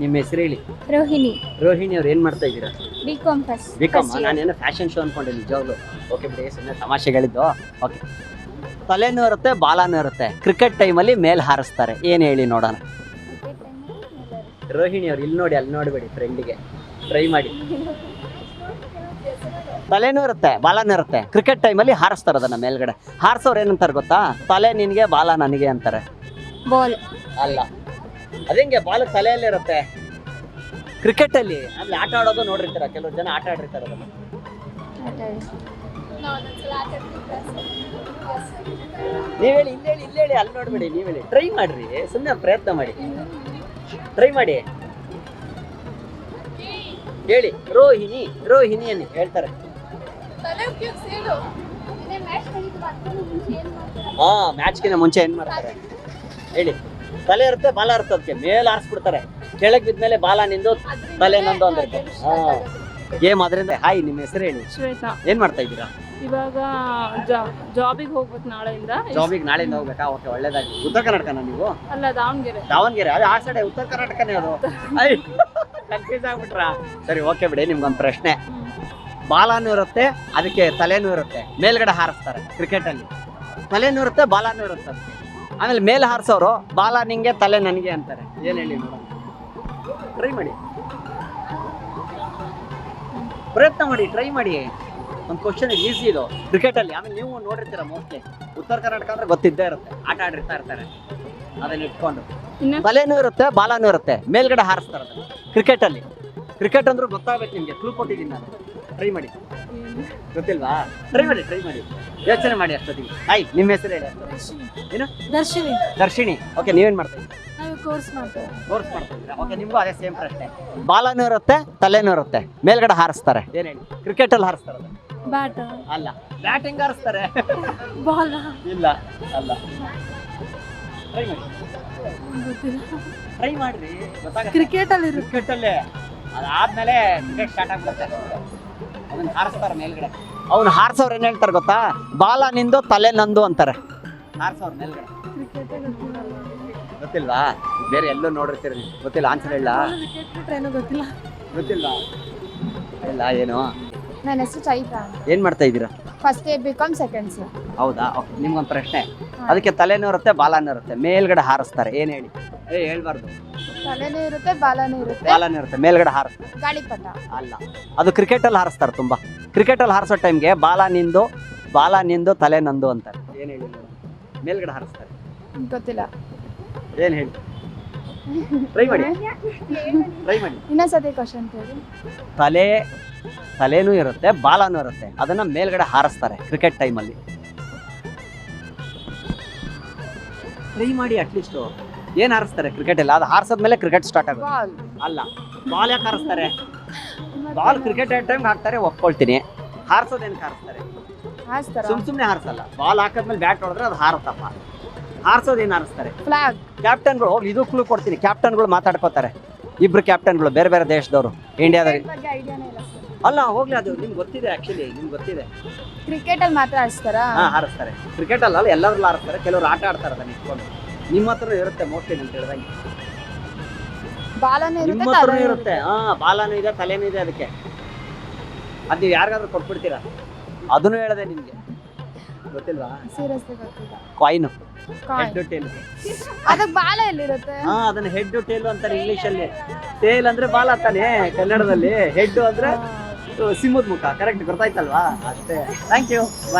ನಿಮ್ಮ ಹೆಸರು ಹೇಳಿ? ರೋಹಿಣಿ. ರೋಹಿಣಿ ಅವ್ರು ಏನ್ ಮಾಡ್ತಾ ಇದ್ದೀರಾ? B Com first B Com ನಾನೇನೋ ಫ್ಯಾಷನ್ ಶೋ ಅನ್ಕೊಂಡೆ ನಿಜವಾಗ್ಲು. ಓಕೆ ಬಿಡಿ ಸುಮ್ಮನೆ ತಮಾಷೆಗಳಿದ್ದು. ಓಕೆ ತಲೆನೂ ಇರುತ್ತೆ ಬಾಲನೂ ಇರುತ್ತೆ. ಕ್ರಿಕೆಟ್ ಟೈಮಲ್ಲಿ ಮೇಲ್ ಹಾರಿಸ್ತಾರೆ. ಏನು ಹೇಳಿ ನೋಡೋಣ. ರೋಹಿಣಿ ಅವ್ರು ಇಲ್ಲಿ ನೋಡಿ ಅಲ್ಲಿ ನೋಡಬೇಡಿ ಫ್ರೆಂಡಿಗೆ ಟ್ರೈ ಮಾಡಿ. ತಲೆನೂ ಇರುತ್ತೆ ಬಾಲನೂ ಇರುತ್ತೆ. ಕ್ರಿಕೆಟ್ ಟೈಮಲ್ಲಿ ಹಾರಿಸ್ತಾರೆ ಅದನ್ನ ಮೇಲ್ಗಡೆ. ಹಾರಿಸೋರು ಏನಂತಾರೆ ಗೊತ್ತಾ? ತಲೆ ನಿನಗೆ ಬಾಲ ನನಗೆ ಅಂತಾರೆ. ಬಾಲ್ ಅಲ್ಲ. ಅದಂಗೆ ಬಾಲ್ ತಲೆಯಲ್ಲಿ ಇರುತ್ತೆ? ಕ್ರಿಕೆಟ್ ಅಲ್ಲಿ. ಅಲ್ಲಿ ಆಟ ಆಡೋದು ನೋಡಿರ್ತಾರ? ಕೆಲವು ಜನ ಆಟ ಆಡಿರ್ತಾರೆ ಅದನ್ನ. ನೀವ್ ಹೇಳಿ ಇಲ್ಲಿ ಹೇಳಿ ಇಲ್ಲಿ ಹೇಳಿ ಅಲ್ಲಿ ನೋಡ್ಬೇಡಿ ನೀವ್ ಹೇಳಿ. ಟ್ರೈ ಮಾಡ್ರಿ ಸುಮ್ಮನೆ ಪ್ರಯತ್ನ ಮಾಡಿ. ಟ್ರೈ ಮಾಡಿ. ಹೇಳಿ ರೋಹಿಣಿ ರೋಹಿಣಿ ಅನ್ನಿ ಹೇಳ್ತಾರೆ. ಹಾ ಮ್ಯಾಚ್ಗಿನ ಮುಂಚೆ ಏನ್ ಮಾಡ್ತಾರೆ? ಹೇಳಿ. ತಲೆ ಇರುತ್ತೆ ಬಾಲ ಇರುತ್ತೆ ಅದಕ್ಕೆ. ಮೇಲೆ ಆರಿಸ್ಬಿಡ್ತಾರೆ. ಕೆಳಗೆ ಬಿದ್ಮೇಲೆ ಬಾಲ ನಿಂದು ತಲೆ ನಂದು ಅಂದಿರುತ್ತೆ ಹಾ. ಗೇಮ್ ಅದರಿಂದ ಹಾಯ್ ನಿಮ್ಮ ಹೆಸರು ಹೇಳಿ. ಶ್ವೇತಾ. ಏನ್ ಮಾಡ್ತಾ ಇದ್ದೀರಾ? ಇವಾಗ ಜಾಬಿಗೆ ಹೋಗ್ಬೇಕು ನಾಳೆಯಿಂದ. ಜಾಬಿಗೆ ನಾಳೆಯಿಂದ ಹೋಗ್ಬೇಕಾ? ಓಕೆ ಒಳ್ಳೇದಾಗಿ ಉತ್ತರ ಕರ್ನಾಟಕನ ನೀವು? ಅಲ್ಲ ದಾವಣಗೆರೆ. ದಾವಣಗೆರೆ ಅದು ಆ ಸೈಡ್ ಉತ್ತರ ಕರ್ನಾಟಕನೇ ಅದು. ಕನ್ಫ್ಯೂಸ್ ಆಗ್ಬಿಟ್ರಾ? ಸರಿ ಓಕೆ ಬಿಡಿ ನಿಮ್ಗೊಂದು ಪ್ರಶ್ನೆ. ಬಾಲನೂ ಇರುತ್ತೆ ಅದಕ್ಕೆ ತಲೆನೂ ಇರುತ್ತೆ. ಮೇಲ್ಗಡೆ ಹಾರಿಸ್ತಾರೆ ಕ್ರಿಕೆಟ್ ಅಲ್ಲಿ. ತಲೆನೂ ಇರುತ್ತೆ ಬಾಲನೂ ಇರುತ್ತೆ ಅದಕ್ಕೆ. ಆಮೇಲೆ ಮೇಲೆ ಹಾರಿಸೋರು ಬಾಲ ನಿಂಗೆ ತಲೆ ನನಗೆ ಅಂತಾರೆ. ಏನು ಹೇಳಿ ನೋಡೋಣ. ಟ್ರೈ ಮಾಡಿ. ಪ್ರಯತ್ನ ಮಾಡಿ ಟ್ರೈ ಮಾಡಿ. ಒಂದು ಕ್ವಶನ್ ಈಸಿ ಇದು. ಕ್ರಿಕೆಟಲ್ಲಿ ಆಮೇಲೆ ನೀವು ನೋಡಿರ್ತೀರ ಮೋಸ್ಟ್ಲಿ ಉತ್ತರ ಕರ್ನಾಟಕ ಅಂದ್ರೆ ಗೊತ್ತಿದ್ದೇ ಇರುತ್ತೆ. ಆಟ ಆಡಿರ್ತಾ ಇರ್ತಾರೆ. ಅದನ್ನ ಇಟ್ಕೊಂಡು. ತಲೆನೂ ಇರುತ್ತೆ ಬಾಲನೂ ಇರುತ್ತೆ. ಮೇಲ್ಗಡೆ ಹಾರಿಸ್ತಾರೆ ಅದನ್ನ. ಕ್ರಿಕೆಟ್ ಅಂದ್ರೆ ಗೊತ್ತಾಗಬೇಕು ನಿಮ್ಗೆ. ಕ್ಲೂ ಕೊಟ್ಟಿದ್ದೀನಿ ನಾನು. ಟ್ರೈ ಮಾಡಿ. ಗೊತ್ತಿಲ್ವಾ? ಟ್ರೈ ಮಾಡಿ ಟ್ರೈ ಮಾಡಿ. ಯೋಚನೆ ಮಾಡಿ ಅಷ್ಟೊತ್ತಿಗೆ. ಹಾಯ್ ನಿಮ್ಮ ಹೆಸರು ಹೇಳಿ. ಏನು? ದರ್ಶಿನಿ ದರ್ಶಿನಿ ಓಕೆ ನೀವೇನ್ ಮಾಡ್ತೀವಿ ಕೋರ್ಸ್ ಮಾಡ್ತೀವಿ ಕೋರ್ಸ್ ಮಾಡ್ತಾ ಇದ್ದೀರಾ? ಓಕೆ ನಿಮ್ಗೂ ಅದೇ ಸೇಮ್ ಪ್ರಶ್ನೆ. ಬಾಲನೂ ಇರುತ್ತೆ ತಲೆನೂ ಇರುತ್ತೆ. ಮೇಲ್ಗಡೆ ಹಾರಿಸ್ತಾರೆ. ಏನೇನು ಕ್ರಿಕೆಟಲ್ಲಿ ಕ್ರಿಕೆಟ್ ಅಲ್ಲಿ ಹಾರಿಸ್ತಾರೆ ಬ್ಯಾಟ್ ಅಲ್ಲ. ಬ್ಯಾಟಿಂಗ್ ಹಾರಿಸ್ತಾರೆ? ಬಾಲ್ ಇಲ್ಲ ಅಲ್ಲ. ಟ್ರೈ ಮಾಡಿ. ಟ್ರೈ ಮಾಡ್ರಿ. ಗೊತ್ತಾಗುತ್ತೆ. ಕ್ರಿಕೆಟ್ ಅಲ್ಲಿ ಕ್ರಿಕೆಟ್ ಅಲ್ಲೇ. ಅದಾದ್ಮೇಲೆ ಕ್ರಿಕೆಟ್ ಸ್ಟಾರ್ಟ್ ಆಗ್ಬಿಡುತ್ತೆ. ಅದನ್ನ ಹಾರಿಸ್ತಾರೆ ಮೇಲ್ಗಡೆ. ಅವ್ನು ಹಾರಿಸೋರು ಏನ್ ಹೇಳ್ತಾರೆ ಗೊತ್ತಾ? ಬಾಲ ನಿಂದು ತಲೆ ನಂದು ಅಂತಾರೆ. ಹಾರಿಸೋರು ಮೇಲ್ಗಡೆ. ಗೊತ್ತಿಲ್ವಾ? ಬೇರೆ ಎಲ್ಲೋ ನೋಡಿರ್ತೀರಿ. ನೀವು. ಗೊತ್ತಿಲ್ಲ ಆನ್ಸರ್ ಹೇಳ. ಗೊತ್ತಿಲ್ಲ ಗೊತ್ತಿಲ್ವಾ? ಇಲ್ಲ ಏನು? ನನ್ನ ಹೆಸರು ಚೈತ್ರ. ಏನ್ ಮಾಡ್ತಾ ಇದ್ದೀರಾ? First year B Com second year ಹೌದಾ? ಓಕೆ ನಿಮ್ಗೊಂದು ಪ್ರಶ್ನೆ. ಅದಕ್ಕೆ ತಲೆನೂ ಇರುತ್ತೆ ಬಾಲನೂ ಇರುತ್ತೆ ಮೇಲ್ಗಡೆ ಹಾರಿಸ್ತಾರೆ. ಏನು ಹೇಳಿ? ಏ ಹೇಳ್ಬಾರ್ದು. ತಲೆನೂ ಇರುತ್ತೆ ಬಾಲನೂ ಇರುತ್ತೆ. ಬಾಲನೂ ಇರುತ್ತೆ ಮೇಲ್ಗಡೆ ಹಾರಿಸ್ತಾರೆ ಗಾಳಿಪಟ. ಅಲ್ಲ. ಅದು ಕ್ರಿಕೆಟ್ ಅಲ್ಲಿ ಹಾರಿಸ್ತಾರೆ ತುಂಬಾ. ಕ್ರಿಕೆಟ್ ಅಲ್ಲಿ ಹಾರಿಸೋ ಟೈಮ್ಗೆ ಬಾಲ ನಿಂದು ಬಾಲ ನಿಂದು ತಲೆ ನಂದು ಅಂತಾರೆ. ಏನ್ ಹೇಳಿ. ಮೇಲ್ಗಡೆ ಹಾರಿಸ್ತಾರೆ. ಗೊತ್ತಿಲ್ಲ. ಏನ್ ಹೇಳಿ? ಟ್ರೈ ಮಾಡಿ. ಟ್ರೈ ಮಾಡಿ. ಇನ್ನೊಂದ್ಸತಿ ಕ್ವಶನ್ ಕೇಳಿ. ತಲೆ ತಲೆನೂ ಇರುತ್ತೆ ಬಾಲನೂ ಇರುತ್ತೆ. ಅದನ್ನ ಮೇಲ್ಗಡೆ ಹಾರಿಸ್ತಾರೆ ಕ್ರಿಕೆಟ್ ಟೈಮಲ್ಲಿ ಟ್ರೈ ಮಾಡಿ ಅಟ್ಲೀಸ್ಟ್ ಏನ್ ಹಾರಿಸ್ತಾರೆ ಕ್ರಿಕೆಟ್ ಅಲ್ಲಿ? ಅದು ಹಾರಿಸದ್ಮೇಲೆ ಕ್ರಿಕೆಟ್ ಸ್ಟಾರ್ಟ್ ಆಗುತ್ತೆ. ಅಲ್ಲ ಬಾಲ್ ಯಾಕೆ ಹಾರಿಸ್ತಾರೆ? ಬಾಲ್ ಕ್ರಿಕೆಟ್ ಟೈಮ್ ಹಾಕ್ತಾರೆ ಒಪ್ಕೊಳ್ತೀನಿ. ಹಾರಿಸೋದೇನಕ್ಕೆ ಹಾರಿಸ್ತಾರೆ? ಸುಮ್ ಸುಮ್ನೆ ಹಾರಿಸಲ್ಲ. ಬಾಲ್ ಹಾಕದ್ಮೇಲೆ ಬ್ಯಾಟ್ ಹೊಡೆದ್ರೆ ಅದು ಹಾರುತ್ತಪ್ಪ. ಹಾರಿಸೋದೇನು ಹಾರಿಸ್ತಾರೆ? ಫ್ಲಾಗ್ ಕ್ಯಾಪ್ಟನ್ಗಳು ಹೋಗಿ ಇದು ಕ್ಲೂ ಕೊಡ್ತೀನಿ. ಕ್ಯಾಪ್ಟನ್ಗಳು ಮಾತಾಡ್ಕೋತಾರೆ. ಇಬ್ರು ಕ್ಯಾಪ್ಟನ್ಗಳು ಬೇರೆ ಬೇರೆ ದೇಶದವರು ಇಂಡಿಯಾದಲ್ಲಿ ಅಲ್ಲ ಹೋಗ್ಲಿ ಅದು ನಿಮ್ಗೆ ಗೊತ್ತಿದೆ ಆಕ್ಚುಲಿ ನಿಮ್ಗೆ ಗೊತ್ತಿದೆ. ಕ್ರಿಕೆಟ್ ಅಲ್ಲಿ ಮಾತ್ರ ಹಾರಿಸ್ತಾರ? ಹಾ ಹಾರಿಸ್ತಾರೆ. ಕ್ರಿಕೆಟ್ ಅಲ್ಲ ಎಲ್ಲರಲ್ಲೂ ಹಾರಿಸ್ತಾರೆ. ಕೆಲವರು ಆಟ ಆಡ್ತಾರೆ ಅದನ್ನ ಇಟ್ಕೊಂಡು. ನಿಮ್ಮ ಹತ್ರ ಇರುತ್ತೆ ಮೋಸ್ಟ್ಲಿ ಅಂತ ಹೇಳ್ದಂಗೆ ಬಾಲನೂ ನಿಮ್ಮ ಇರುತ್ತೆ ಹತ್ರ ತಲೆನೂ ಇರುತ್ತೆ. ಹಾ ಬಾಲನೂ ಇದೆ ತಲೆನೂ ಇದೆ ಅದಕ್ಕೆ. ಅದು ನೀವು ಯಾರಿಗಾದ್ರೂ ಕೊಟ್ಬಿಡ್ತೀರಾ? ಅದನ್ನು ಹೇಳದೆ ನಿಮ್ಗೆ. ಗೊತ್ತಿಲ್ವಾ? ಸೀರಿಯಸ್ಲಿ ಗೊತ್ತಿಲ್ಲ. ಕಾಯಿನ್ ಕಾಯಿನ್ ಹೆಡ್ ಟೇಲ್ ಅದಕ್ಕೆ ಬಾಲ ಎಲ್ಲಿರುತ್ತೆ? ಹಾ ಅದನ್ನ ಹೆಡ್ ಟೇಲ್ ಅಂತಾರೆ ಇಂಗ್ಲಿಷ್ ಅಲ್ಲಿ. ಟೇಲ್ ಅಂದ್ರೆ ಬಾಲ ತಾನೇ ಕನ್ನಡದಲ್ಲಿ. ಹೆಡ್ ಅಂದ್ರೆ ಸಿಂಹದ ಮುಖ. ಕರೆಕ್ಟ್ ಗೊತ್ತಾಯ್ತಲ್ವಾ? ಅಷ್ಟೇ. Thank you bye